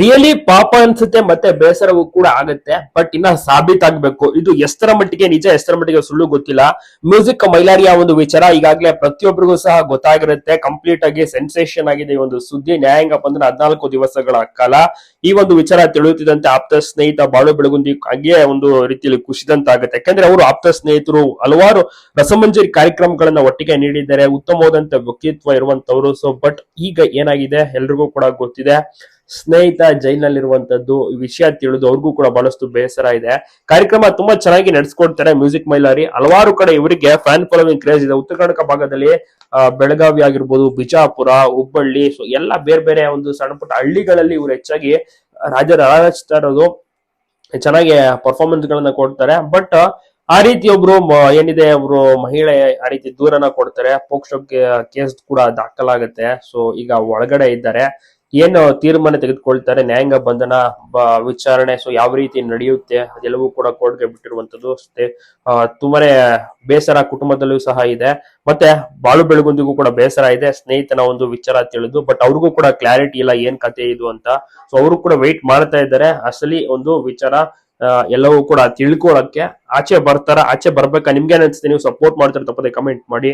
Really ಪಾಪ ಅನ್ಸುತ್ತೆ, ಮತ್ತೆ ಬೇಸರವೂ ಕೂಡ ಆಗುತ್ತೆ ಬಟ್ ಇನ್ನ ಸಾಬೀತಾಗಬೇಕು. ಇದು ಎಷ್ಟರ ಮಟ್ಟಿಗೆ ನಿಜ, ಎಷ್ಟರ ಮಟ್ಟಿಗೆ ಸುಳ್ಳು ಗೊತ್ತಿಲ್ಲ. ಮ್ಯೂಸಿಕ್ ಮೈಲಾರಿಯ ಒಂದು ವಿಚಾರ, ಈಗಾಗಲೇ ಪ್ರತಿಯೊಬ್ಬರಿಗೂ ಸಹ ಗೊತ್ತಾಗಿರುತ್ತೆ. ಕಂಪ್ಲೀಟ್ ಆಗಿ ಸೆನ್ಸೇಷನ್ ಆಗಿದೆ ಈ ಒಂದು ಸುದ್ದಿ. ನ್ಯಾಯಾಂಗ ಬಂಧನ ಹದಿನಾಲ್ಕು ದಿವಸಗಳ ಕಾಲ. ಈ ಒಂದು ವಿಚಾರ ತಿಳಿಯುತ್ತಿದ್ದಂತೆ ಆಪ್ತ ಸ್ನೇಹಿತ ಬಾಳು ಬೆಳಗುಂದಿ ಹಾಗೆ ಒಂದು ರೀತಿಯಲ್ಲಿ ಖುಷಿದಂತಾಗುತ್ತೆ. ಯಾಕಂದ್ರೆ ಅವರು ಆಪ್ತ ಸ್ನೇಹಿತರು ಹಲವಾರು ರಸಮಂಜರಿ ಕಾರ್ಯಕ್ರಮಗಳನ್ನ ಒಟ್ಟಿಗೆ ನೀಡಿದ್ದಾರೆ. ಉತ್ತಮವಾದಂತ ವ್ಯಕ್ತಿತ್ವ ಇರುವಂತವರು. ಸೊ ಬಟ್ ಈಗ ಏನಾಗಿದೆ? ಎಲ್ರಿಗೂ ಕೂಡ ಗೊತ್ತಿದೆ. ಸ್ನೇಹಿತ ಈ ವಿಷಯ ತಿಳಿದು ಅವ್ರಿಗೂ ಕೂಡ ಬಹಳಷ್ಟು ಬೇಸರ ಇದೆ. ಕಾರ್ಯಕ್ರಮ ತುಂಬಾ ಚೆನ್ನಾಗಿ ನಡೆಸ್ಕೊಡ್ತಾರೆ ಮ್ಯೂಸಿಕ್ ಮೈಲಾರಿ. ಹಲವಾರು ಕಡೆ ಇವರಿಗೆ ಫ್ಯಾನ್ ಫಾಲೋವಿಂಗ್ ಕ್ರೇಜ್ ಇದೆ. ಉತ್ತರ ಕರ್ನಾಟಕ ಭಾಗದಲ್ಲಿ ಬೆಳಗಾವಿ ಆಗಿರ್ಬೋದು, ಬಿಜಾಪುರ, ಹುಬ್ಬಳ್ಳಿ, ಸೊ ಎಲ್ಲ ಬೇರೆ ಬೇರೆ ಒಂದು ಸಣ್ಣ ಪುಟ್ಟ ಹಳ್ಳಿಗಳಲ್ಲಿ ಇವರು ಹೆಚ್ಚಾಗಿ ರಾಜ ರಾಜಿಸ್ತಾ ಇರೋದು ಚೆನ್ನಾಗಿ ಪರ್ಫಾರ್ಮೆನ್ಸ್ ಗಳನ್ನ ಕೊಡ್ತಾರೆ. ಬಟ್ ಆ ರೀತಿ ಒಬ್ರು ಏನಿದೆ, ಒಬ್ರು ಮಹಿಳೆ ಆ ರೀತಿ ದೂರನ ಕೊಡ್ತಾರೆ. ಪೋಕ್ಸೋ ಕೇಸ್ ಕೂಡ ದಾಖಲಾಗುತ್ತೆ. ಸೊ ಈಗ ಒಳಗಡೆ ಇದ್ದಾರೆ. ಏನು ತೀರ್ಮಾನ ತೆಗೆದುಕೊಳ್ತಾರೆ? ನ್ಯಾಯಾಂಗ ಬಂಧನ ವಿಚಾರಣೆ ಸೊ ಯಾವ ರೀತಿ ನಡೆಯುತ್ತೆ? ಅದೆಲ್ಲವೂ ಕೂಡ ಕೋರ್ಟ್ಗೆ ಬಿಟ್ಟಿರುವಂತದ್ದು ಅಷ್ಟೇ. ತುಂಬಾನೇ ಬೇಸರ ಕುಟುಂಬದಲ್ಲೂ ಸಹ ಇದೆ. ಮತ್ತೆ ಬಾಳು ಬೆಳಗುಂದಿಗೂ ಕೂಡ ಬೇಸರ ಇದೆ. ಸ್ನೇಹಿತನ ಒಂದು ವಿಚಾರ ತಿಳಿದು ಬಟ್ ಅವ್ರಿಗೂ ಕೂಡ ಕ್ಲಾರಿಟಿ ಇಲ್ಲ ಏನ್ ಕತೆ ಇದು ಅಂತ. ಸೊ ಅವರು ಕೂಡ ವೆಯ್ಟ್ ಮಾಡ್ತಾ ಇದ್ದಾರೆ. ಅಸಲಿ ಒಂದು ವಿಚಾರ ಎಲ್ಲವೂ ಕೂಡ ತಿಳ್ಕೊಳಕ್ಕೆ ಆಚೆ ಬರ್ತಾರ? ಆಚೆ ಬರ್ಬೇಕಾ? ನಿಮ್ಗೆ ಅನ್ಸುತ್ತೆ? ನೀವು ಸಪೋರ್ಟ್ ಮಾಡ್ತಾರೆ ತಪ್ಪದೆ ಕಮೆಂಟ್ ಮಾಡಿ.